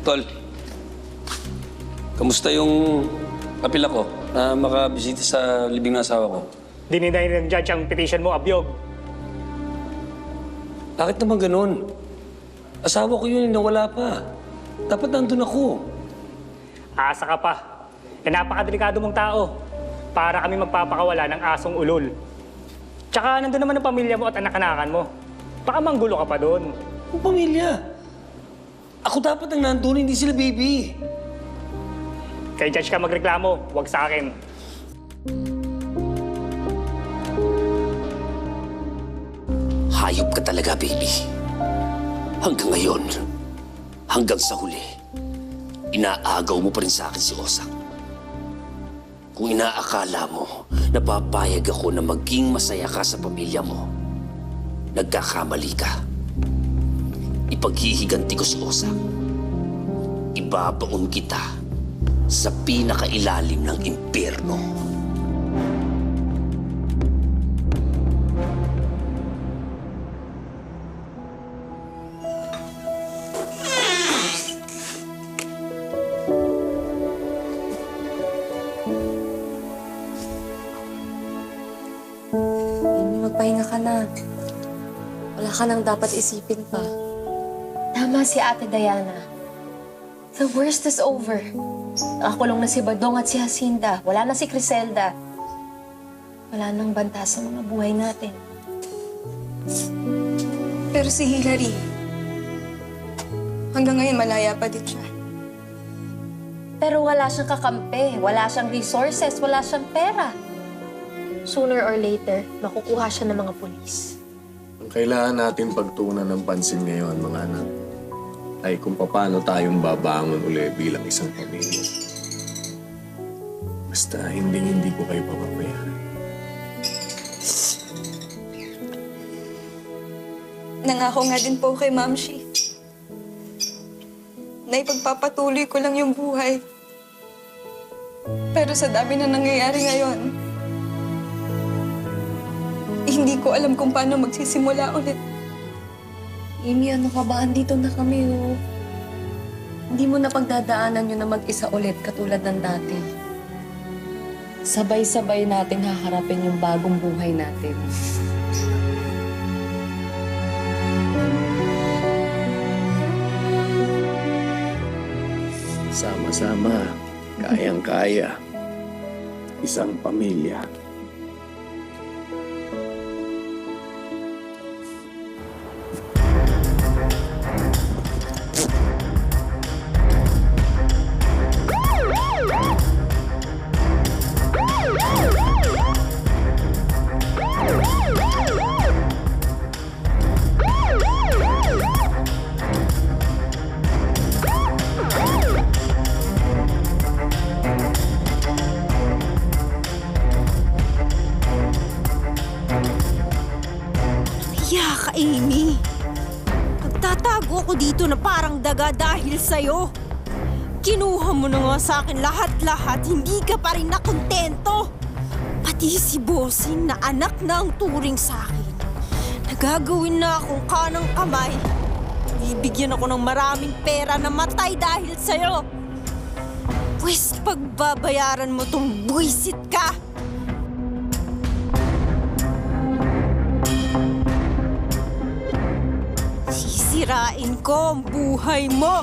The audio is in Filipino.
Tol, kamusta yung kapila ko na makabisita sa libing ng asawa ko? Dininay ng judge ang petition mo, Abyog. Bakit naman ganun? Asawa ko yun, nawala pa. Dapat nandun ako. Asa ka pa. E napakadelikado mong tao. Para kami magpapakawala ng asong ulol. Tsaka nandun naman ang pamilya mo at anak-anakan mo. Baka manggulo ka pa doon. Ang pamilya. Ako dapat ang nandun, hindi sila baby. Kay judge ka magreklamo, wag sa akin. Hayop ka talaga, baby. Hanggang ngayon, hanggang sa huli, inaagaw mo pa rin sa akin si Osang. Kung inaakala mo na papayag ako na maging masaya ka sa pamilya mo, nagkakamali ka. Ipaghihiganti ko si Osang. Ibabaon kita sa pinakailalim ng impyerno. Magpahinga ka na. Wala ka nang dapat isipin pa. Tama si Ate Diana. The worst is over. Nakakulong na si Badong at si Jacinda. Wala na si Criselda. Wala nang banta sa mga buhay natin. Pero si Hillary, hanggang ngayon malaya pa din siya. Pero wala siyang kakampi, wala siyang resources, wala siyang pera. Sooner or later, makukuha siya ng mga pulis. Ang kailangan natin pagtuunan ng pansin ngayon, mga anak, ay kung paano tayong babangon uli bilang isang pamilya. Basta hindi hindi ko kayo papabayaan. Nangako nga din po kay Ma'am Shi na ipagpapatuloy ko lang yung buhay. Pero sa dami na nangyayari ngayon, hindi ko alam kung paano magsisimula ulit. Amy, ano ka ba? Andito na kami, oh. Hindi mo na pagdadaanan yun na mag-isa ulit katulad ng dati. Sabay-sabay natin haharapin yung bagong buhay natin. Sama-sama, kayang-kaya. Isang pamilya. Hiya ka, Amy. Nagtatago ako dito na parang daga dahil sa'yo. Kinuha mo na nga sa akin lahat-lahat, hindi ka pa rin nakontento. Pati si Bossing na anak na ang turing sa akin. Nagagawin na akong kanang kamay. Bibigyan ako ng maraming pera na matay dahil sa'yo. Pwes pagbabayaran mo tong buwisit ka. Sisirain ko ang buhay mo.